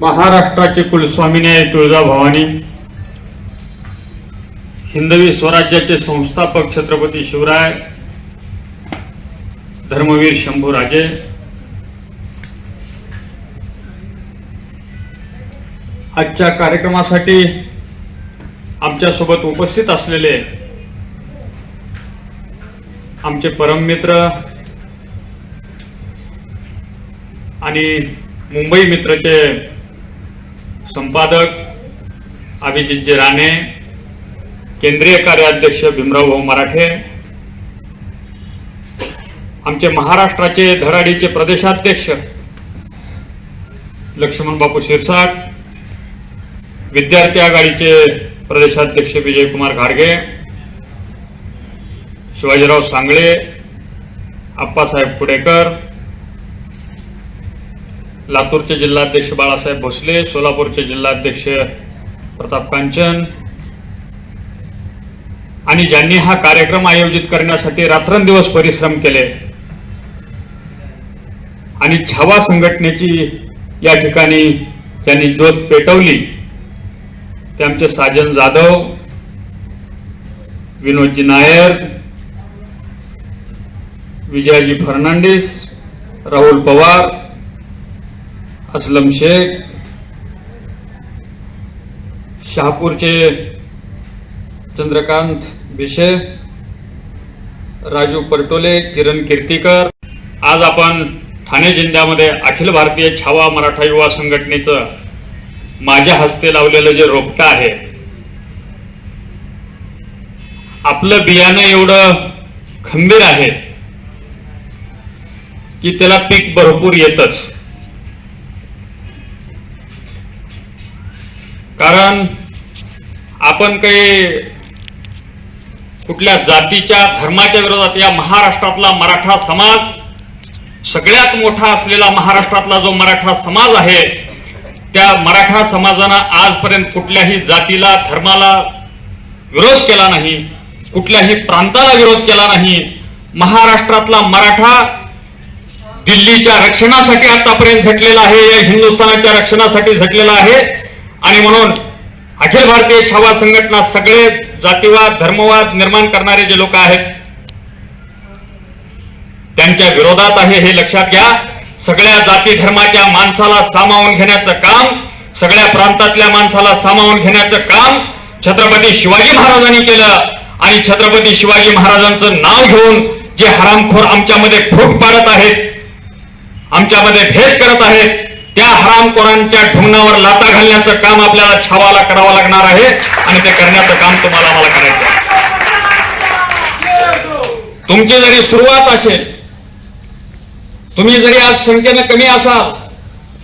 महाराष्ट्राचे कुलस्वामिनी आहे तुळजाभवानी हिंदवी स्वराज्याचे संस्थापक छत्रपती शिवराय धर्मवीर शंभू राजे आजच्या कार्यक्रमासाठी आमच्यासोबत उपस्थित असलेले आमचे परममित्र आणि मुंबई मित्रचे संपादक अभिजितजी राणे केंद्रीय कार्याध्यक्ष भीमराव भाऊ मराठे आमचे महाराष्ट्राचे धराडीचे प्रदेशाध्यक्ष लक्ष्मण बापू शिरसाट विद्यार्थी आघाडीचे प्रदेशाध्यक्ष विजयकुमार घाडगे शिवाजीराव सांगळे आप्पासाहेब पुडेकर लातूरचे जिल्हाध्यक्ष बाळासाहेब भोसले सोलापूरचे जिल्हाध्यक्ष प्रताप कांचन. आणि ज्यांनी हा कार्यक्रम आयोजित करण्यासाठी रात्रंदिवस परिश्रम केले आणि छावा संघटनेची या ठिकाणी त्यांनी ज्योत पेटवली ते आमचे साजन जाधव विनोदजी नायर विजयाजी फर्नांडिस राहुल पवार असलम शेख शहापूरचे चंद्रकांत भिशे राजू परटोले किरण कीर्तीकर. आज आपण ठाणे जिल्ह्यामध्ये अखिल भारतीय छावा मराठा युवा संघटनेचं माझ्या हस्ते लावलेलं जे रोपटं आहे आपलं बियाणं एवढं खंबीर आहे की त्याला पीक भरपूर येतच. कारण आपण काही कुठल्या जातीच्या धर्माच्या विरोधात या महाराष्ट्रातला मराठा समाज सगळ्यात मोठा असलेला महाराष्ट्रातला जो मराठा समाज आहे त्या मराठा समाजानं आजपर्यंत कुठल्याही जातीला धर्माला विरोध केला नाही कुठल्याही प्रांताला विरोध केला नाही. महाराष्ट्रातला मराठा दिल्लीच्या रक्षणासाठी आतापर्यंत झटलेला आहे या हिंदुस्थानाच्या रक्षणासाठी झटलेला आहे. आणि म्हणून अखिल भारतीय छावा संघटना सगळे जातीवाद धर्मवाद निर्माण करणारे जे लोक आहेत त्यांच्या विरोधात आहे हे लक्षात घ्या. सगळ्या जाती धर्माच्या माणसाला सामावून घेण्याचं काम सगळ्या प्रांतातल्या माणसाला सामावून घेण्याचं काम छत्रपती शिवाजी महाराजांनी केलं. आणि छत्रपती शिवाजी महाराजांचं नाव घेऊन जे हरामखोर आमच्यामध्ये फूट पाडत आहेत आमच्यामध्ये भेद करत आहेत त्या हरामखोरांच्या ढुंगणावर लाता घालण्याचं काम आपल्याला छावाला करावं लागणार आहे आणि ते करण्याचं काम तुम्हाला मला करायचं आहे. तुमची जरी सुरुवात असेल तुम्ही जरी आज संख्येनं कमी असाल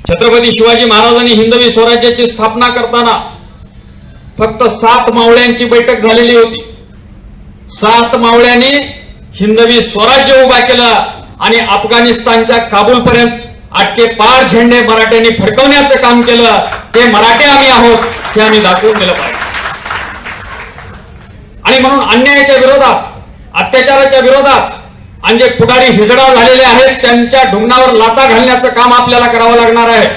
छत्रपती शिवाजी महाराजांनी हिंदवी स्वराज्याची स्थापना करताना फक्त सात मावळ्यांची बैठक झालेली होती सात मावळ्यांनी हिंदवी स्वराज्य उभा केलं आणि अफगाणिस्तानच्या काबूलपर्यंत आटके पार झेंडे मराठ्यांनी फडकवण्याचं काम केलं ते मराठे आम्ही आहोत हे आम्ही दाखवून दिलं पाहिजे. आणि म्हणून अन्यायाच्या विरोधात अत्याचाराच्या विरोधात आणि जे पुढारी हिजडाव झालेले आहेत त्यांच्या ढुंगणावर लाता घालण्याचं काम आपल्याला करावं लागणार आहे.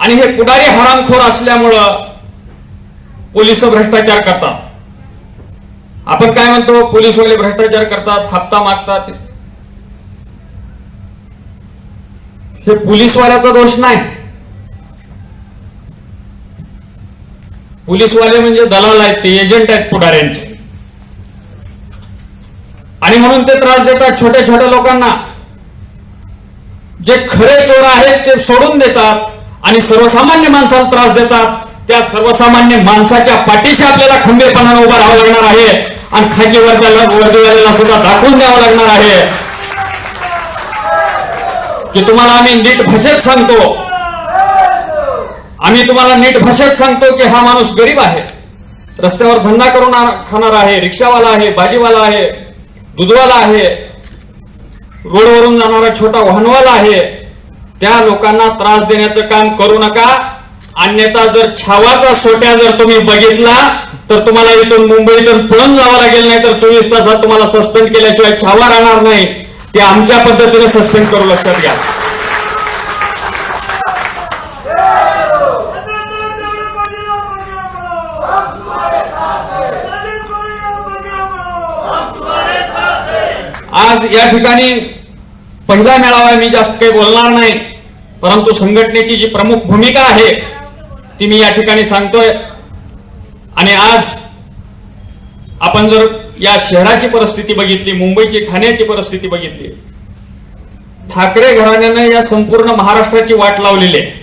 आणि हे पुढारी हरामखोर असल्यामुळं पोलीस भ्रष्टाचार करतात. आपण काय म्हणतो? पोलीसवाले भ्रष्टाचार करतात हप्ता मागतात. हे पोलीसवाल्याचा दोष नाही. पोलीसवाले म्हणजे दलाल आहेत ते एजंट आहेत पुढाऱ्यांचे. आणि म्हणून ते त्रास देतात छोट्या छोट्या लोकांना. जे खरे चोर आहेत ते सोडून देतात आणि सर्वसामान्य माणसाला त्रास देतात. त्या सर्वसामान्य माणसाच्या पाठीशी आपल्याला खंबीरपणाने उभा राहावं लागणार आहे. आणि खाकी वर्गाला वर्गवाल्याला सुद्धा दाखवून द्यावं लागणार आहे. की तुम्हाला आम्ही नीट भाषेत सांगतो. आम्ही तुम्हाला नीट भाषेत सांगतो की हा माणूस गरीब आहे. रस्त्यावर धंदा करून खाणार आहे रिक्षावाला आहे भाजीवाला आहे दूधवाला आहे रोडवरून जाणारा छोटा वाहनवाला आहे. त्या लोकांना त्रास देण्याचं काम करू नका. अन्यथा जर छावाचा सोट्या जर तुम्ही बघितला तर तुम्हाला इथून मुंबईतून पळून जावं लागेल नाही तर चोवीस तासात तुम्हाला सस्पेंड केल्याशिवाय छावा राहणार नाही. ते आमच्या पद्धतीने सस्पेंड करू लक्षात घ्या. आज या ठिकाणी पहिला मेळावा मी जास्त काही बोलणार नाही परंतु संघटनेची जी प्रमुख भूमिका आहे ती मी या ठिकाणी सांगतोय. आणि आज आपण जर या शहराची परिस्थिती बघितली मुंबईची ठाण्याची परिस्थिती बघितली. ठाकरे घराण्यानं या संपूर्ण महाराष्ट्राची वाट लावलेली आहे.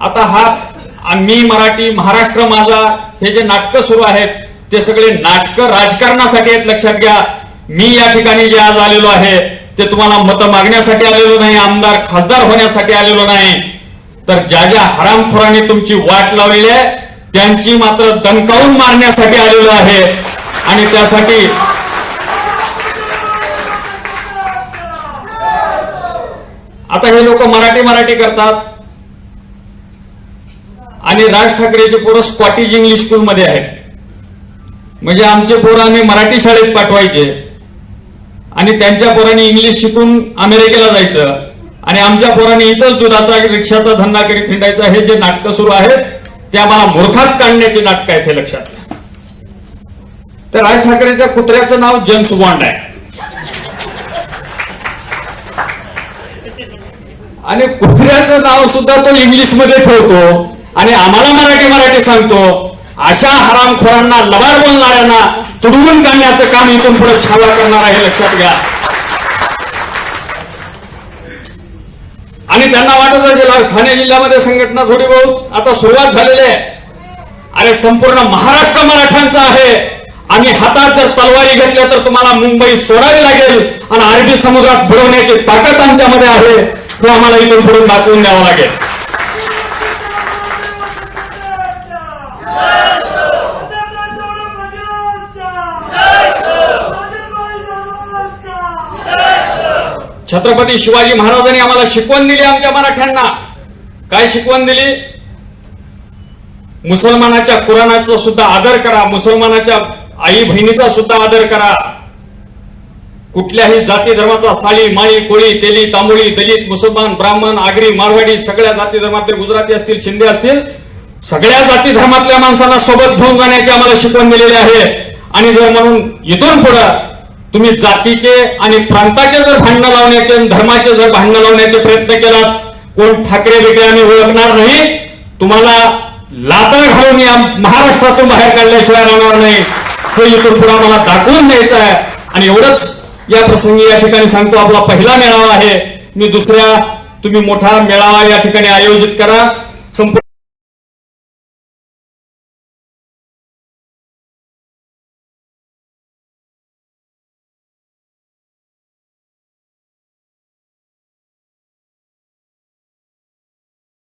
आता हा मी मराठी महाराष्ट्र माझा हे जे नाटकं सुरू आहेत ते सगळे नाटकं राजकारणासाठी आहेत लक्षात घ्या. मी या ठिकाणी जे आज आलेलो आहे ते तुम्हाला मतं मागण्यासाठी आलेलो नाही आमदार खासदार होण्यासाठी आलेलो नाही. तर ज्या ज्या हरामखोरांनी तुमची वाट लावलेली आहे त्यांची मात्र दणकावून मारण्यासाठी आलेलो आहे. आणि त्यासाठी आता हे लोक मराठी मराठी करतात. आणि राज ठाकरेचे पोरं स्कॉटिश इंग्लिश स्कूलमध्ये आहेत. म्हणजे आमचे पोरं आम्ही मराठी शाळेत पाठवायचे. आणि त्यांच्या पोरांनी इंग्लिश शिकून अमेरिकेला जायचं. आणि आमच्या पोरांनी इथंच दुधाचा रिक्षाचा धंदा करीत हिंडायचा. हे जे नाटकं सुरू आहेत ते आम्हाला मूर्खात काढण्याचे नाटक आहेत हे लक्षात घ्या. तर राज ठाकरेंच्या कुत्र्याचं नाव जेम्स बॉन्ड आहे. आणि कुत्र्याचं नाव सुद्धा तो इंग्लिशमध्ये ठेवतो आणि आम्हाला मराठी मराठी सांगतो. अशा हरामखोरांना लबाड बोलणाऱ्यांना तुडवून काढण्याचं काम इथून पुढे छावा करणार आहे लक्षात घ्या आणि त्यांना वाटत जिल्हा ठाणे जिल्ह्यामध्ये संघटना थोडी बहुत आता सुरुवात झालेली आहे. अरे संपूर्ण महाराष्ट्र मराठ्यांचा आहे. आम्ही हातात जर तलवारी घेतल्या तर तुम्हाला मुंबई सोडावी लागेल. आणि अरबी समुद्रात बुडवण्याची ताकद आमच्यामध्ये आहे. हे आम्हाला इथून बुडून दाखवून द्यावं लागेल. छत्रपती शिवाजी महाराजांनी आम्हाला शिकवण दिली आमच्या मराठ्यांना. काय शिकवण दिली? मुसलमानाच्या कुराणाचा सुद्धा आदर करा. मुसलमानाच्या आई बहिणीचा सुद्धा आदर करा. कुठल्याही जाती धर्माचा साळी माळी कोळी तेली तांबोळी दलित मुसलमान ब्राह्मण आगरी मारवाडी सगळ्या जाती धर्मातले गुजराती असतील शिंदे असतील सगळ्या जाती धर्मातल्या माणसांना सोबत घेऊन जाण्याची आम्हाला शिकवण दिलेली आहे. आणि जर म्हणून इथून पुढं तुम्ही जातीचे आणि प्रांताचे जर भांडणं लावण्याचे आणि धर्माचे जर भांडणं लावण्याचे प्रयत्न केलात कोण ठाकरे वेगळे आम्ही ओळखणार नाही. तुम्हाला लाता घालून या महाराष्ट्रातून बाहेर काढल्याशिवाय राहणार नाही. हे इथून पुढे मला दाखवून द्यायचं आहे. आणि एवढंच या प्रसंगी या ठिकाणी सांगतो आपला पहिला मेळावा आहे. मी दुसऱ्या तुम्ही मोठा मेळावा या ठिकाणी आयोजित करा. संपूर्ण